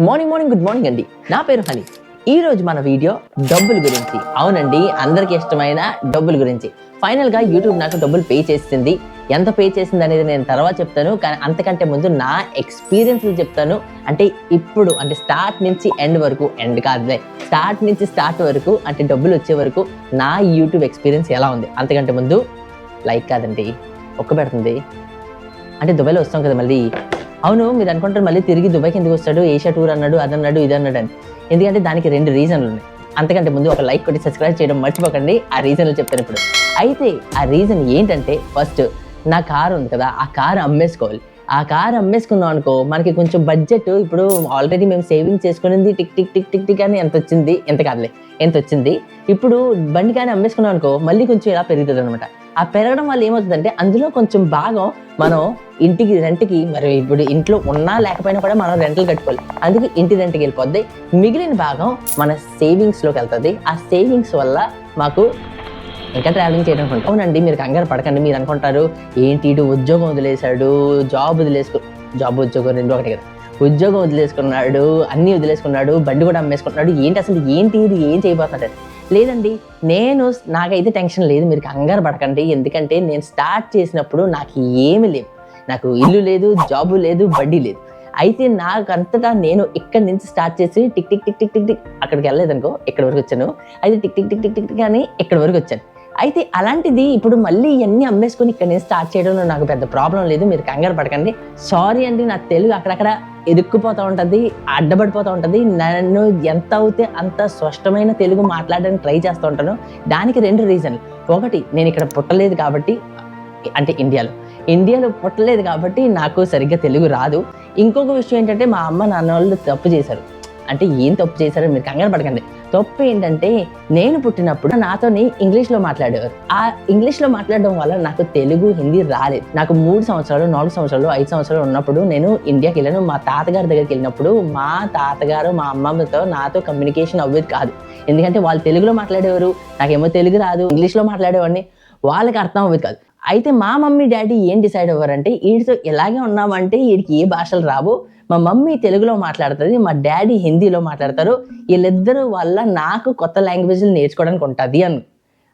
Morning morning good morning అండి. నా పేరు హనీ. ఈ రోజు మన వీడియో డబ్బుల గురించి. అవునండి అందరికి ఇష్టమైన డబ్బుల గురించి. ఫైనల్గా యూట్యూబ్ నాకు డబ్బులు పే చేసింది. ఎంత పే చేసింది అనేది నేను తర్వాత చెప్తాను. కానీ అంతకంటే ముందు నా ఎక్స్పీరియన్స్ చెప్తాను. అంటే ఇప్పుడు అంటే స్టార్ట్ నుంచి ఎండ్ వరకు ఎండ్ కాదులే. స్టార్ట్ నుంచి స్టార్ట్ వరకు అంటే డబ్బులు వచ్చే వరకు నా యూట్యూబ్ ఎక్స్పీరియన్స్ ఎలా ఉంది? అంతకంటే ముందు లైక్ కాదండి ఒక్క పెడుతుంది. అంటే దుబాయ్లో వస్తాం కదా మళ్ళీ. అవును మీరు అనుకుంటారు మళ్ళీ తిరిగి దుబాయ్కి ఎందుకు వస్తాడు? ఏషియా టూర్ అన్నాడు అది అన్నాడు ఇది అన్నాడు అని. ఎందుకంటే దానికి రెండు రీజన్లు ఉన్నాయి. అంతకంటే ముందు ఒక లైక్ కొట్టి సబ్స్క్రైబ్ చేయడం మర్చిపోకండి. ఆ రీజన్లు చెప్తాను ఇప్పుడు. అయితే ఆ రీజన్ ఏంటంటే ఫస్ట్ నా కారు ఉంది కదా ఆ కారు అమ్మేసుకోవాలి. ఆ కారు అమ్మేసుకున్నాం అనుకో మనకి కొంచెం బడ్జెట్ ఇప్పుడు ఆల్రెడీ మేము saving చేసుకునింది tick tick tick tick tick అని ఎంత వచ్చింది? ఎంత కాదులే ఎంత వచ్చింది? ఇప్పుడు బండి కానీ అమ్మేసుకున్నాం అనుకో మళ్ళీ కొంచెం ఇలా పెరుగుతుంది అనమాట ఆ పెరగడం వల్ల ఏమవుతుందంటే అందులో కొంచెం భాగం మనం ఇంటికి రెంట్కి మరి ఇప్పుడు ఇంట్లో ఉన్నా లేకపోయినా కూడా మనం రెంట్లు కట్టుకోవాలి. అందుకే ఇంటి రెంట్కి వెళ్ళిపోద్ది. మిగిలిన భాగం మన సేవింగ్స్లోకి వెళ్తుంది. ఆ సేవింగ్స్ వల్ల మాకు ఇంకా ట్రావెలింగ్ చేయడం అనుకుంటాం అవునండి మీరు కంగారు పడకండి. మీరు అనుకుంటారు ఏంటి ఇటు ఉద్యోగం వదిలేశాడు జాబ్ వదిలేసుకో జాబ్ ఉద్యోగం రెండు ఒకటి కదా. ఉద్యోగం వదిలేసుకున్నాడు అన్నీ వదిలేసుకున్నాడు బండి కూడా అమ్మేసుకున్నాడు ఏంటి అసలు ఏంటి ఇది? ఏం చేయబోతున్నాడు లేదండి నేను నాకైతే టెన్షన్ లేదు మీరు కంగారు పడకండి. ఎందుకంటే నేను స్టార్ట్ చేసినప్పుడు నాకు ఏమి లేవు. నాకు ఇల్లు లేదు జాబు లేదు బడ్డీ లేదు. అయితే నాకు నేను ఇక్కడి నుంచి స్టార్ట్ చేసి tick tick tick tick tick tick అక్కడికి వెళ్ళలేదనుకో ఇక్కడ వరకు వచ్చాను. అయితే tick tick tick tick tick tick అని ఇక్కడ వరకు వచ్చాను. అయితే అలాంటిది ఇప్పుడు మళ్ళీ ఇవన్నీ అమ్మేసుకొని ఇక్కడ నేను స్టార్ట్ చేయడంలో నాకు పెద్ద ప్రాబ్లం లేదు. మీరు కంగారు పడకండి. సారీ అండి నా తెలుగు అక్కడక్కడ ఎదుక్కుపోతూ ఉంటుంది అడ్డపడిపోతూ ఉంటుంది. నన్ను ఎంత అవుతే అంత స్పష్టమైన తెలుగు మాట్లాడడానికి ట్రై చేస్తూ ఉంటాను. దానికి రెండు రీజన్లు ఒకటి నేను ఇక్కడ పుట్టలేదు కాబట్టి అంటే ఇండియాలో. ఇండియాలో పుట్టలేదు కాబట్టి నాకు సరిగ్గా తెలుగు రాదు. ఇంకొక విషయం ఏంటంటే మా అమ్మ నాన్న వాళ్ళు తప్పు చేశారు. అంటే ఏం తప్పు చేశారో మీరు కంగారు పడకండి. తప్పు ఏంటంటే నేను పుట్టినప్పుడు నాతోని ఇంగ్లీష్లో మాట్లాడేవారు. ఆ ఇంగ్లీష్లో మాట్లాడడం వల్ల నాకు తెలుగు హిందీ రాలేదు. నాకు మూడు సంవత్సరాలు నాలుగు సంవత్సరాలు ఐదు సంవత్సరాలు ఉన్నప్పుడు నేను ఇండియాకి వెళ్ళాను. మా తాతగారి దగ్గరికి వెళ్ళినప్పుడు మా తాతగారు మా అమ్మమ్మతో నాతో కమ్యూనికేషన్ అవ్వేది కాదు. ఎందుకంటే వాళ్ళు తెలుగులో మాట్లాడేవారు. నాకేమో తెలుగు రాదు. ఇంగ్లీష్లో మాట్లాడేవాడిని. వాళ్ళకి అర్థం అవ్వేది కాదు. అయితే మా మమ్మీ డాడీ ఏం డిసైడ్ అవ్వారంటే వీడితో ఇలాగే ఉన్నామంటే వీడికి ఏ భాషలు రావు. మా మమ్మీ తెలుగులో మాట్లాడుతుంది మా డాడీ హిందీలో మాట్లాడతారు. వీళ్ళిద్దరూ వల్ల నాకు కొత్త లాంగ్వేజ్లు నేర్చుకోవడానికి ఉంటుంది అని.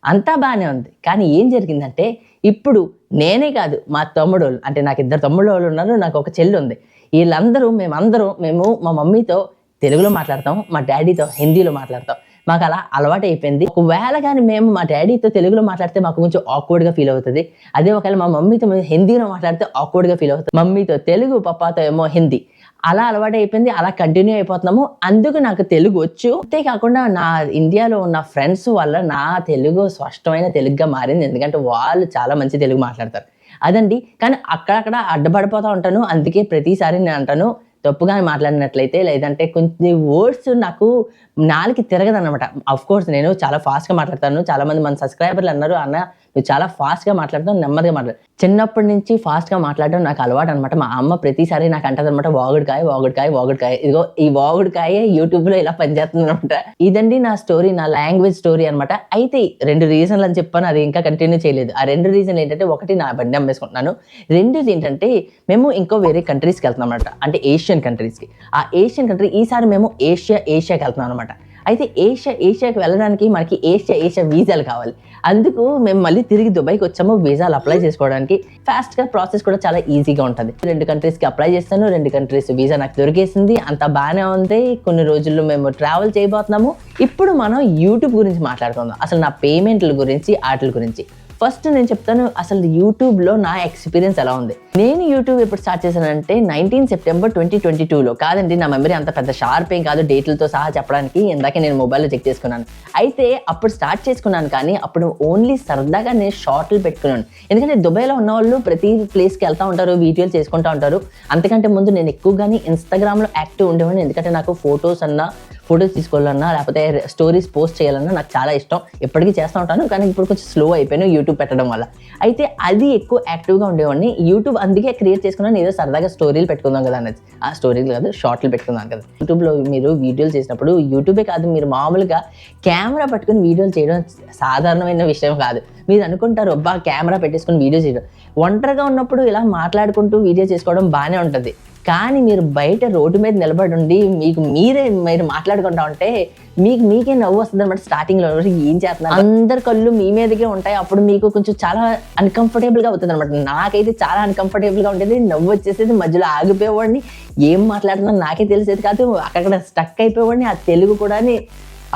అంతా బాగానే ఉంది. కానీ ఏం జరిగిందంటే ఇప్పుడు నేనే కాదు మా తమ్ముడు వాళ్ళు, అంటే నాకు ఇద్దరు తమ్ముడు వాళ్ళు ఉన్నారు నాకు ఒక చెల్లి ఉంది. వీళ్ళందరూ మేమందరం మేము మా మమ్మీతో తెలుగులో మాట్లాడతాం మా డాడీతో హిందీలో మాట్లాడతాం. మాకు అలా అలవాటు అయిపోయింది. ఒకవేళ కానీ మేము మా డాడీతో తెలుగులో మాట్లాడితే మాకు కొంచెం ఆక్వర్డ్గా ఫీల్ అవుతుంది. అదే ఒకవేళ మా మమ్మీతో హిందీలో మాట్లాడితే awkward-గా ఫీల్ అవుతుంది. మమ్మీతో తెలుగు పప్పాతో ఏమో హిందీ. అలా అలవాటు అయిపోయింది అలా కంటిన్యూ అయిపోతున్నాము. అందుకు నాకు తెలుగు వచ్చు. అంతేకాకుండా నా ఇండియాలో ఉన్న ఫ్రెండ్స్ వల్ల నా తెలుగు స్పష్టమైన తెలుగుగా మారింది. ఎందుకంటే వాళ్ళు చాలా మంచి తెలుగు మాట్లాడతారు. అదండి. కానీ అక్కడక్కడ అడ్డపడిపోతూ ఉంటాను. అందుకే ప్రతిసారి నేను అంటాను తప్పుగా మాట్లాడినట్లయితే లేదంటే కొంచెం వర్డ్స్ నాకు నాలుగు తిరగదన్నమాట. అఫ్ కోర్స్ నేను చాలా ఫాస్ట్గా మాట్లాడతాను. చాలా మంది మన సబ్స్క్రైబర్లు అన్నారు అన్న నువ్వు చాలా ఫాస్ట్గా మాట్లాడతావు నెమ్మదిగా మాట్లాడు. చిన్నప్పటి నుంచి ఫాస్ట్గా మాట్లాడడం నాకు అలవాటు అనమాట మా అమ్మ ప్రతిసారి నాకు అంటది అనమాట వాగుడికాయ వాగుడికాయ వాగుడికాయ. ఇదిగో ఈ వాగుడికాయ యూట్యూబ్లో ఇలా పనిచేస్తుంది అనమాట ఇదండి నా స్టోరీ నా లాంగ్వేజ్ స్టోరీ అనమాట అయితే రెండు రీజన్లు అని చెప్పాను అది ఇంకా కంటిన్యూ చేయలేదు. ఆ రెండు రీజన్లు ఏంటంటే ఒకటి నా బండి అమ్మేసుకుంటున్నాను. రెండోది ఏంటంటే మేము ఇంకో వేరే కంట్రీస్కి వెళ్తున్నాం అనమాట అంటే ఏషియన్ కంట్రీస్కి ఆ ఏషియన్ కంట్రీ ఈసారి మేము ఏషియా ఏషియాకి వెళ్తున్నాం అనమాట అయితే ఏషియా ఏషియాకి వెళ్ళడానికి మనకి ఏషియా ఏషియా వీసాలు కావాలి. అందుకు మేము మళ్ళీ తిరిగి దుబాయ్కి వచ్చాము వీసాలు అప్లై చేసుకోవడానికి. ఫాస్ట్గా ప్రాసెస్ కూడా చాలా ఈజీగా ఉంటుంది. రెండు కంట్రీస్కి అప్లై చేస్తాను రెండు కంట్రీస్ వీసా నాకు దొరికేసింది. అంత బాగానే ఉంది. కొన్ని రోజుల్లో మేము ట్రావెల్ చేయబోతున్నాము. ఇప్పుడు మనం యూట్యూబ్ గురించి మాట్లాడుకుందాం. అసలు నా పేమెంట్ల గురించి వాటి గురించి. ఫస్ట్ నేను చెప్తాను అసలు యూట్యూబ్లో నా ఎక్స్పీరియన్స్ ఎలా ఉంది? నేను యూట్యూబ్ ఎప్పుడు స్టార్ట్ చేశానంటే నైన్టీన్ సెప్టెంబర్ ట్వంటీ ట్వంటీ టూలో. కాదండి నా మెమరీ అంత పెద్ద షార్ప్ ఏం కాదు డేట్లతో సహా చెప్పడానికి ఇందాక నేను మొబైల్లో చెక్ చేసుకున్నాను. అయితే అప్పుడు స్టార్ట్ చేసుకున్నాను కానీ అప్పుడు ఓన్లీ సరదాగా నేను షార్ట్లు పెట్టుకున్నాను. ఎందుకంటే దుబాయ్లో ఉన్న వాళ్ళు ప్రతి ప్లేస్కి వెళ్తూ ఉంటారు వీడియోలు చేసుకుంటూ ఉంటారు. అంతకంటే ముందు నేను ఎక్కువగానే ఇన్స్టాగ్రామ్లో యాక్టివ్ ఉండేవాడిని. ఎందుకంటే నాకు ఫొటోస్ అన్నా ఫొటోస్ తీసుకోవాలన్నా లేకపోతే స్టోరీస్ పోస్ట్ చేయాలన్నా నాకు చాలా ఇష్టం. ఎప్పటికీ చేస్తూ ఉంటాను కానీ ఇప్పుడు కొంచెం స్లో అయిపోయాను యూట్యూబ్ పెట్టడం వల్ల. అయితే అది ఎక్కువ యాక్టివ్గా ఉండేవాడిని. యూట్యూబ్ అందుకే క్రియేట్ చేసుకున్నాను. ఏదో సరదాగా స్టోరీలు పెట్టుకుందాం కదా అనేది ఆ స్టోరీలు కాదు షార్ట్లు పెట్టుకుందాం కదా. యూట్యూబ్లో మీరు వీడియోలు చేసినప్పుడు యూట్యూబే కాదు మీరు మామూలుగా కెమెరా పట్టుకుని వీడియోలు చేయడం సాధారణమైన విషయం కాదు. మీరు అనుకుంటారు అబ్బా కెమెరా పెట్టేసుకుని వీడియో చేయడం. ఒంటరిగా ఉన్నప్పుడు ఇలా మాట్లాడుకుంటూ వీడియో చేసుకోవడం బాగానే ఉంటుంది. కానీ మీరు బయట రోడ్డు మీద నిలబడి ఉండి మీకు మీరే మీరు మాట్లాడుకుంటా ఉంటే మీకు మీకే నవ్వు వస్తుంది అనమాట స్టార్టింగ్లో. ఏం చేస్తున్నారు? అందరి కళ్ళు మీ మీదకే ఉంటాయి. అప్పుడు మీకు కొంచెం చాలా అన్కంఫర్టబుల్గా అవుతుంది అనమాట నాకైతే చాలా అన్కంఫర్టబుల్గా ఉంటుంది ఉండేది. నవ్వు వచ్చేసేది. మధ్యలో ఆగిపోయేవాడిని. ఏం మాట్లాడుతున్నా నాకే తెలిసేది కాదు. అక్కడ స్టక్ అయిపోయేవాడిని. ఆ తెలుగు కూడా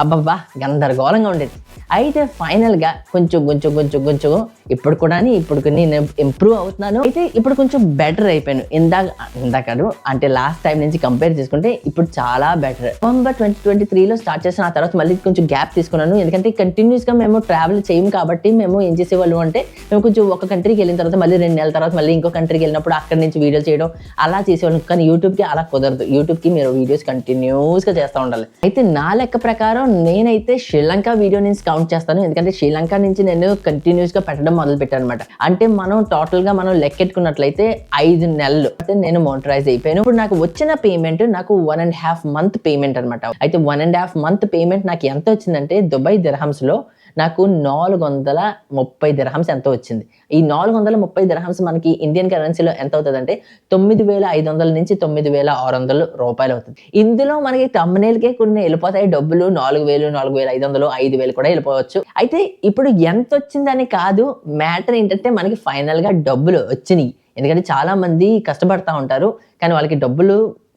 అబ్బబ్బా గందరగోళంగా ఉండేది. అయితే ఫైనల్గా కొంచెం కొంచెం కొంచెం కొంచెం ఇప్పుడు కూడా ఇప్పుడు నేను ఇంప్రూవ్ అవుతున్నాను. అయితే ఇప్పుడు కొంచెం బెటర్ అయిపోయాను. ఇందాక ఇందాక అంటే లాస్ట్ టైం నుంచి కంపేర్ చేసుకుంటే ఇప్పుడు చాలా బెటర్. నవంబర్ ట్వంటీ ట్వంటీ త్రీలో స్టార్ట్ చేసిన ఆ తర్వాత మళ్ళీ కొంచెం గ్యాప్ తీసుకున్నాను. ఎందుకంటే కంటిన్యూస్గా మేము ట్రావెల్ చేయము కాబట్టి మేము ఏం చేసేవాళ్ళు అంటే మేము కొంచెం ఒక కంట్రీకి వెళ్ళిన తర్వాత మళ్ళీ రెండు నెలల తర్వాత మళ్ళీ ఇంకో కంట్రీకి వెళ్ళినప్పుడు అక్కడి నుంచి వీడియోలు చేయడం అలా చేసేవాళ్ళం. కానీ యూట్యూబ్కి అలా కుదరదు. యూట్యూబ్కి మీరు వీడియోస్ కంటిన్యూస్గా చేస్తూ ఉండాలి. అయితే నా లెక్క ప్రకారం నేనైతే శ్రీలంక వీడియో నుంచి కౌంట్ చేస్తాను. ఎందుకంటే శ్రీలంక నుంచి నేను కంటిన్యూస్గా పెట్టడం మొదలు పెట్టాను అనమాట అంటే మనం టోటల్గా మనం లెక్కెట్టుకున్నట్లయితే ఐదు నెలలు. అయితే నేను మోనరైజ్ అయిపోయాను. ఇప్పుడు నాకు వచ్చిన పేమెంట్ నాకు one and half month payment అనమాట అయితే one and half month payment నాకు ఎంత వచ్చిందంటే దుబాయ్ దిరహమ్స్లో నాకు నాలుగు వందల ముప్పై దిరహమ్స్ ఎంత వచ్చింది? ఈ నాలుగు వందల ముప్పై దిరహమ్స్ మనకి ఇండియన్ కరెన్సీలో ఎంత అవుతుంది అంటే తొమ్మిది వేల ఐదు వందల నుంచి తొమ్మిది వేల ఆరు వందలు రూపాయలు అవుతుంది. ఇందులో మనకి తమ్మునేలకే కొన్ని వెళ్ళిపోతాయి. డబ్బులు నాలుగు వేలు నాలుగు వేల ఐదు వందలు ఐదు వేలు కూడా వెళ్ళిపోవచ్చు. అయితే ఇప్పుడు ఎంత వచ్చిందని కాదు మ్యాటర్ ఏంటంటే మనకి ఫైనల్గా డబ్బులు వచ్చినాయి. ఎందుకంటే చాలా మంది కష్టపడతా ఉంటారు. కానీ వాళ్ళకి డబ్బులు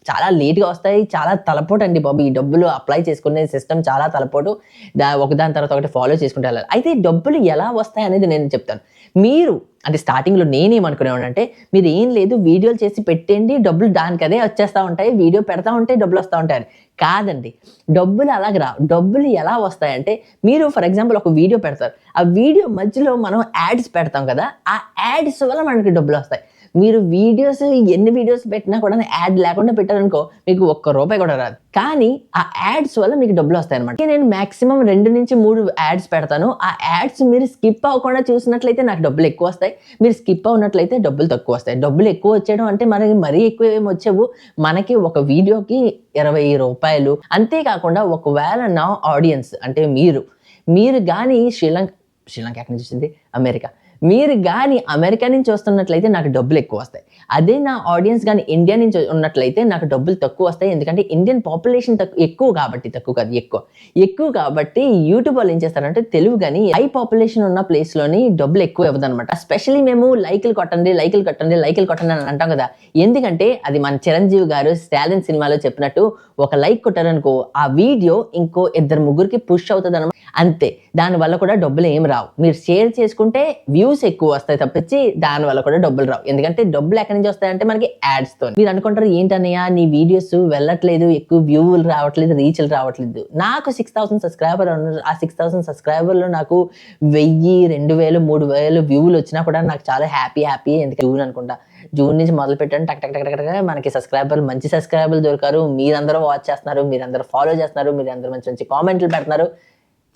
చాలా లేట్గా వస్తాయి చాలా తలపోటు అండి బాబు. ఈ డబ్బులు అప్లై చేసుకునే సిస్టమ్ చాలా తలపోటు. దా ఒకదాని తర్వాత ఒకటి ఫాలో చేసుకుంటే వెళ్ళాలి. అయితే ఈ డబ్బులు ఎలా వస్తాయి అనేది నేను చెప్తాను. మీరు అంటే స్టార్టింగ్లో నేనేమనుకునేవాడంటే మీరు ఏం లేదు వీడియోలు చేసి పెట్టండి డబ్బులు దానికి అదే వచ్చేస్తూ ఉంటాయి వీడియో పెడతా ఉంటే డబ్బులు వస్తూ ఉంటాయి కాదండి. డబ్బులు అలాగే రా డబ్బులు ఎలా వస్తాయంటే మీరు ఫర్ ఎగ్జాంపుల్ ఒక వీడియో పెడతారు. ఆ వీడియో మధ్యలో మనం యాడ్స్ పెడతాం కదా ఆ యాడ్స్ వల్ల మనకి డబ్బులు వస్తాయి. మీరు వీడియోస్ ఎన్ని వీడియోస్ పెట్టినా కూడా యాడ్ లేకుండా పెట్టారనుకో మీకు ఒక్క రూపాయి కూడా రాదు. కానీ ఆ యాడ్స్ వల్ల మీకు డబ్బులు వస్తాయి అనమాట నేను మాక్సిమం రెండు నుంచి మూడు యాడ్స్ పెడతాను. ఆ యాడ్స్ మీరు స్కిప్ అవ్వకుండా చూసినట్లయితే నాకు డబ్బులు ఎక్కువ వస్తాయి. మీరు స్కిప్ అవునట్లయితే డబ్బులు తక్కువ వస్తాయి. డబ్బులు ఎక్కువ వచ్చేయడం అంటే మనకి మరీ ఎక్కువ ఏమి వచ్చేవు? మనకి ఒక వీడియోకి ఇరవై రూపాయలు. అంతేకాకుండా ఒకవేళ నా ఆడియన్స్ అంటే మీరు మీరు కానీ శ్రీలంక శ్రీలంక ఎక్కడి నుంచి వచ్చింది? అమెరికా. మీరు కానీ అమెరికా నుంచి వస్తున్నట్లయితే నాకు డబ్బులు ఎక్కువ వస్తాయి. అదే నా ఆడియన్స్ కానీ ఇండియా నుంచి ఉన్నట్లయితే నాకు డబ్బులు తక్కువ వస్తాయి. ఎందుకంటే ఇండియన్ పాపులేషన్ తక్కువ ఎక్కువ కాబట్టి తక్కువ కాదు ఎక్కువ. ఎక్కువ కాబట్టి యూట్యూబ్ వాళ్ళు ఏం చేస్తారంటే తెలుగు కానీ హై పాపులేషన్ ఉన్న ప్లేస్లోని డబ్బులు ఎక్కువ ఇవ్వదు అనమాట స్పెషలీ మేము లైకులు కొట్టండి లైకులు కొట్టండి లైకులు కొట్టండి అని అంటాం కదా. ఎందుకంటే అది మన చిరంజీవి గారు స్టాలిన్ సినిమాలో చెప్పినట్టు ఒక లైక్ కొట్టారనుకో ఆ వీడియో ఇంకో ఇద్దరు ముగ్గురికి పుష్ అవుతుంది అనమాట అంతే. దానివల్ల కూడా డబ్బులు ఏం రావు. మీరు షేర్ చేసుకుంటే వ్యూస్ ఎక్కువ వస్తాయి తప్పించి దానివల్ల కూడా డబ్బులు రావు. ఎందుకంటే డబ్బులు ఎక్కడి నుంచి వస్తాయంటే మనకి యాడ్స్తో మీరు అనుకుంటారు ఏంటన్నయ్య నీ వీడియోస్ వెళ్ళట్లేదు ఎక్కువ వ్యూలు రావట్లేదు రీచ్లు రావట్లేదు. నాకు సిక్స్ థౌసండ్ సబ్స్క్రైబర్ ఉన్నారు ఆ సిక్స్ థౌసండ్ సబ్స్క్రైబర్లో నాకు వెయ్యి రెండు వేలు మూడు వేలు వ్యూలు వచ్చినా కూడా నాకు చాలా హ్యాపీ హ్యాపీ ఎందుకంటే జూన్ అనుకుంటా. జూన్ నుంచి మొదలు పెట్టండి టక్ టక్ టక్ టక్ మనకి సబ్స్క్రైబర్లు మంచి సబ్స్క్రైబర్లు దొరికారు. మీరందరూ వాచ్ చేస్తున్నారు మీరందరూ ఫాలో చేస్తున్నారు మీరందరూ మంచి మంచి కామెంట్లు పెడుతున్నారు.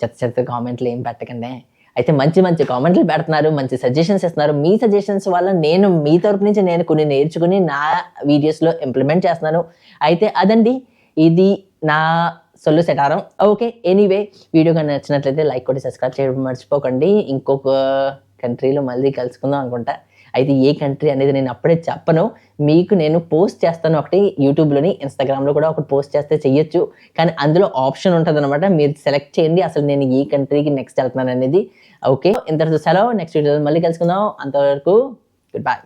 చెత్త చెత్త కామెంట్లు ఏం పెట్టకండి. అయితే మంచి మంచి కామెంట్లు పెడుతున్నారు మంచి సజెషన్స్ ఇస్తున్నారు. మీ సజెషన్స్ వల్ల నేను మీ తరపు నుంచి నేను కొన్ని నేర్చుకుని నా వీడియోస్లో ఇంప్లిమెంట్ చేస్తున్నాను. అయితే అదండి ఇది నా సొల్లు సెటారం ఓకే ఎనీవే వీడియో కానీ నచ్చినట్లయితే లైక్ కొట్టి సబ్స్క్రైబ్ చేయడం మర్చిపోకండి. ఇంకొక కంట్రీలో మళ్ళీ కలుసుకుందాం అనుకుంటా. అయితే ఏ కంట్రీ అనేది నేను అప్పుడే చెప్పను. మీకు నేను పోస్ట్ చేస్తాను ఒకటి యూట్యూబ్లోని ఇన్స్టాగ్రామ్లో కూడా ఒకటి పోస్ట్ చేస్తే చెయ్యొచ్చు. కానీ అందులో ఆప్షన్ ఉంటుంది అనమాట మీరు సెలెక్ట్ చేయండి. అసలు నేను ఏ కంట్రీకి నెక్స్ట్ వెళ్తున్నాను అనేది. ఓకే? ఇంతటితో సెలవు నెక్స్ట్ వీడియో మళ్ళీ కలుసుకుందాం. అంతవరకు గుడ్ బై